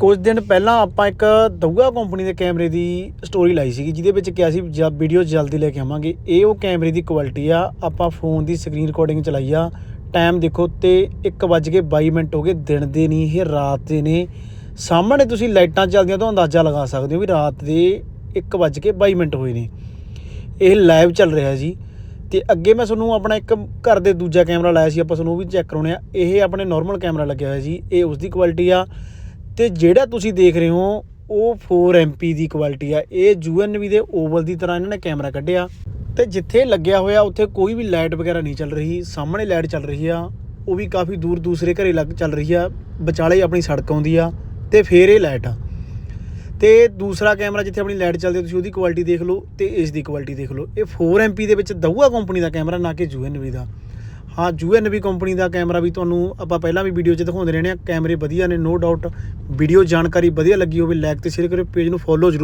ਕੁਝ ਦਿਨ ਪਹਿਲਾਂ ਆਪਾਂ ਇੱਕ ਦਊਗਾ ਕੰਪਨੀ ਦੇ ਕੈਮਰੇ ਦੀ ਸਟੋਰੀ ਲਾਈ ਸੀਗੀ, ਜਿਹਦੇ ਵਿੱਚ ਕਿਹਾ ਸੀ ਜਦ ਵੀਡੀਓ ਜਲਦੀ ਲੈ ਕੇ ਆਵਾਂਗੇ। ਇਹ ਉਹ ਕੈਮਰੇ ਦੀ ਕੁਆਲਿਟੀ ਆ, ਆਪਾਂ ਫੋਨ ਦੀ ਸਕਰੀਨ ਰਿਕਾਰਡਿੰਗ ਚਲਾਈ ਆ। ਟਾਈਮ ਦੇਖੋ ਤੇ 1:22 ਮਿੰਟ ਹੋ ਗਏ, ਦਿਨ ਦੇ ਨਹੀਂ ਇਹ, ਰਾਤ ਦੇ ਨੇ। ਸਾਹਮਣੇ ਤੁਸੀਂ ਲਾਈਟਾਂ ਚੱਲਦੀਆਂ ਤੋਂ ਅੰਦਾਜ਼ਾ ਲਗਾ ਸਕਦੇ ਹੋ ਵੀ ਰਾਤ ਦੇ 1:22 ਮਿੰਟ ਹੋਏ ਨੇ। ਇਹ ਲਾਈਵ ਚੱਲ ਰਿਹਾ ਜੀ। ਤੇ ਅੱਗੇ ਮੈਂ ਤੁਹਾਨੂੰ ਆਪਣਾ ਇੱਕ ਘਰ ਦੇ ਦੂਜਾ ਕੈਮਰਾ ਲਾਇਆ ਸੀ, ਆਪਾਂ ਤੁਹਾਨੂੰ ਉਹ ਵੀ ਚੈੱਕ ਕਰਾਉਣੇ ਆ। ਇਹ ਆਪਣੇ ਨਾਰਮਲ ਕੈਮਰਾ ਲੱਗਿਆ ਹੋਇਆ ਜੀ। ਇਹ ਉਸ ਦੀ ਕੁਆਲਿਟੀ ਆ। ਤੇ ਜਿਹੜਾ ਤੁਸੀਂ ਦੇਖ ਰਹੇ ਹੋ, ਉਹ 4 MP ਦੀ ਕੁਆਲਿਟੀ ਆ। ਇਹ UNV ਦੇ ਓਵਲ ਦੀ ਤਰ੍ਹਾਂ ਇਹਨਾਂ ਨੇ ਕੈਮਰਾ ਕੱਢਿਆ। ਤੇ ਜਿੱਥੇ ਲੱਗਿਆ ਹੋਇਆ, ਉੱਥੇ ਕੋਈ ਵੀ ਲਾਈਟ ਵਗੈਰਾ ਨਹੀਂ ਚੱਲ ਰਹੀ। ਸਾਹਮਣੇ ਲਾਈਟ ਚੱਲ ਰਹੀ ਆ। ਉਹ ਵੀ ਕਾਫੀ ਦੂਰ ਦੂਸਰੇ ਘਰੇ ਲੱਗ ਚੱਲ ਰਹੀ ਆ। ਵਿਚਾਲੇ ਆਪਣੀ ਸੜਕ ਆਉਂਦੀ ਆ ਤੇ ਫੇਰ ਇਹ ਲਾਈਟ ਆ। ਤੇ ਦੂਸਰਾ ਕੈਮਰਾ ਜਿੱਥੇ ਆਪਣੀ ਲਾਈਟ ਚੱਲਦੀ ਤੁਸੀਂ ਉਹਦੀ ਕੁਆਲਿਟੀ ਦੇਖ ਲਓ ਤੇ ਇਸ ਦੀ ਕੁਆਲਿਟੀ ਦੇਖ ਲਓ। ਇਹ 4 MP ਦੇ ਵਿੱਚ ਦਊਆ ਕੰਪਨੀ ਦਾ ਕੈਮਰਾ ਨਾ ਕਿ UNV ਦਾ। ਹਾਂ UNV ਕੰਪਨੀ ਦਾ ਕੈਮਰਾ ਵੀ ਤੁਹਾਨੂੰ ਆਪਾਂ ਪਹਿਲਾਂ ਵੀ ਵੀਡੀਓ 'ਚ ਦਿਖਾਉਂਦੇ ਰਹਿੰਦੇ ਆ ਕੈਮਰੇ ਵਧੀਆ ਨੇ ਨੋ ਡਾਊਟ ਵੀਡੀਓ ਜਾਣਕਾਰੀ ਵਧੀਆ ਲੱਗੀ ਹੋਵੇ ਲਾਈਕ ਤੇ ਸ਼ੇਅਰ ਕਰਿਓ ਪੇਜ ਨੂੰ ਫੋਲੋ ਜ਼ਰੂਰ